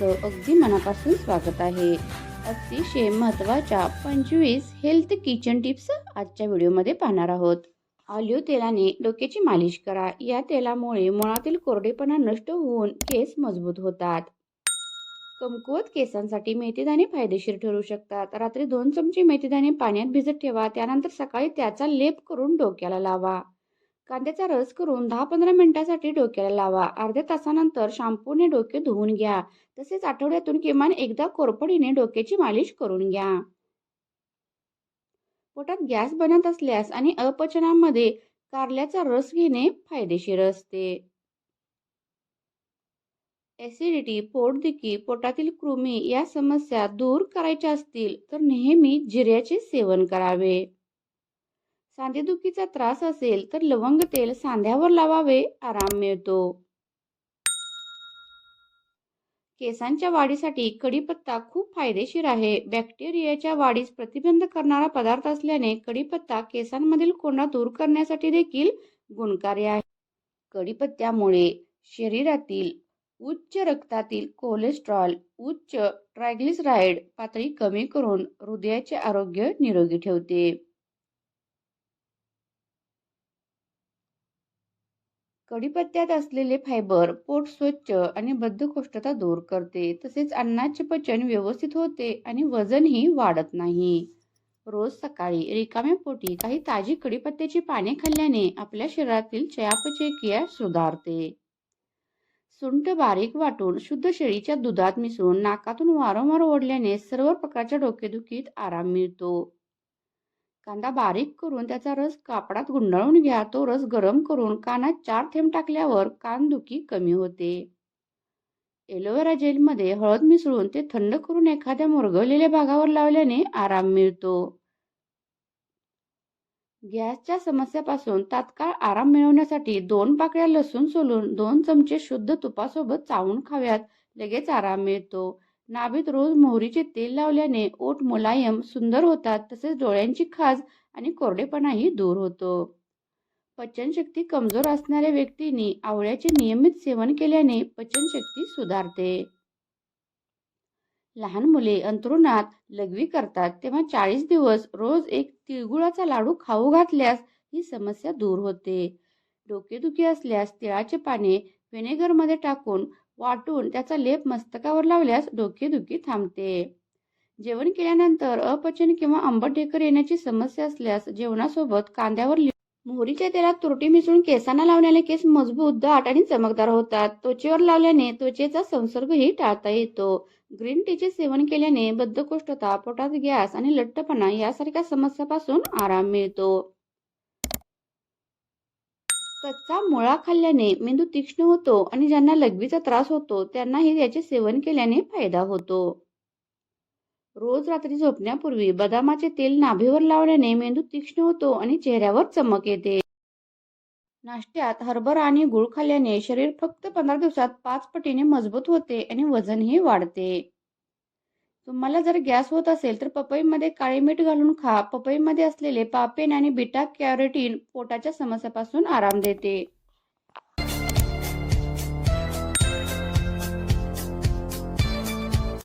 तुमचं अगदी मनापासून स्वागत आहे. अतिशय महत्त्वाच्या पंचवीस हेल्थ किचन टिप्स आजच्या व्हिडिओमध्ये पाहणार आहोत. ऑलिव्ह तेलाने डोक्याची मालिश करा. या तेलामुळे मुळातील कोरडेपणा नष्ट होऊन केस मजबूत होतात. कमकुवत केसांसाठी मेथीदाणे फायदेशीर ठरू शकतात. रात्री दोन चमचे मेथीदाणे पाण्यात भिजत ठेवा. त्यानंतर सकाळी त्याचा लेप करून डोक्याला लावा. कांद्याचा रस करून दहा पंधरा मिनिटासाठी डोक्याला लावा. अर्ध्या तासानंतर शॅम्पूने डोके धुवून घ्या. तसेच आठवड्यातून किमान एकदा कोरपडीने डोक्याची मालिश करून घ्या. पोटात गॅस बनत असल्यास आणि अपचनामध्ये कारल्याचा रस घेणे फायदेशीर असते. ॲसिडिटी पोटदुखी पोटातील कृमी या समस्या दूर करायच्या असतील तर नेहमी जिऱ्याचे सेवन करावे. सांधेदुखीचा त्रास असेल तर लवंग तेल सांध्यावर लावावे आराम मिळतो. केसांच्या वाढीसाठी कढीपत्ता खूप फायदेशीर आहे. बॅक्टेरियाच्या वाढीस प्रतिबंध करणारा पदार्थ असल्याने कढीपत्ता केसांमधील कोंडा दूर करण्यासाठी देखील गुणकारी आहे. कढीपत्त्यामुळे शरीरातील उच्च रक्तातील कोलेस्ट्रॉल उच्च ट्रायग्लिसराईड पातळी कमी करून हृदयाचे आरोग्य निरोगी ठेवते. कढीपत्त्यात असलेले फायबर पोट स्वच्छ आणि बद्धकोष्ठता दूर करते. तसेच अन्नाचे पचन व्यवस्थित होते आणि वजनही वाढत नाही. रोज सकाळी रिकाम्या पोटी काही ताजी कढीपत्त्याची पाने खाल्ल्याने आपल्या शरीरातील चयापचय क्रिया सुधारते. सुंठ बारीक वाटून शुद्ध शेळीच्या दुधात मिसळून नाकातून वारंवार ओढल्याने सर्व प्रकारच्या डोकेदुखीत आराम मिळतो. कांदा बारीक करून त्याचा रस कापडात गुंडाळून घ्या. तो रस गरम करून कानात चार थेंब टाकल्यावर कानदुखी कमी होते. एलोवेरा जेलमध्ये हळद मिसळून ते थंड करून एखाद्या मुरगवलेल्या भागावर लावल्याने आराम मिळतो. गॅसच्या समस्यापासून तात्काळ आराम मिळवण्यासाठी दोन पाकळ्या लसूण सोलून दोन चमचे शुद्ध तुपासोबत चावून खाव्यात. लगेच आराम मिळतो. नाभीत रोज मोहरीचे तेल लावल्याने ओठ मुलायम सुंदर होतात. तसेच डोळ्यांची खाज आणि कोरडेपणाही दूर होतो. पचनशक्ती कमजोर असणाऱ्या व्यक्तींनी आवळ्याचे नियमित सेवन केल्याने पचनशक्ती सुधारते. लहान मुले अंथरुणात लघवी करतात. तेव्हा चाळीस दिवस रोज एक तिळगुळाचा लाडू खाऊ घातल्यास ही समस्या दूर होते. डोकेदुखी असल्यास तिळाचे पाने व्हिनेगरमध्ये टाकून वाटून त्याचा लेप मस्तकावर लावल्यास डोकेदुखी थांबते. जेवण केल्यानंतर अपचन किंवा आंबट ढेकर येण्याची समस्या असल्यास जेवणासोबत कांद्यावर मोहरीच्या तेलात तुरटी मिसळून केसांना लावण्याने केस मजबूत दाट आणि चमकदार होतात. त्वचेवर लावल्याने त्वचेचा संसर्गही टाळता येतो. ग्रीन टीचे सेवन केल्याने बद्धकोष्ठता पोटात गॅस आणि लठ्ठपणा यासारख्या समस्यापासून आराम मिळतो. कच्चा मुळा खाल्ल्याने मेंदू तीक्ष्ण होतो आणि ज्यांना लघवीचा त्रास होतो त्यांनाही याचे सेवन केल्याने फायदा होतो. रोज रात्री झोपण्यापूर्वी बदामाचे तेल नाभीवर लावल्याने मेंदू तीक्ष्ण होतो आणि चेहऱ्यावर चमक येते. नाश्त्यात हरभरा आणि गुळ खाल्ल्याने शरीर फक्त पंधरा दिवसात पाच पटीने मजबूत होते आणि वजनही वाढते. तुम्हाला जर गॅस होत असेल तर पपईमध्ये काळे मीठ घालून खा. पपईमध्ये असलेले पापेन आणि बिटा कॅरोटीन पोटाच्या समस्यापासून आराम देते.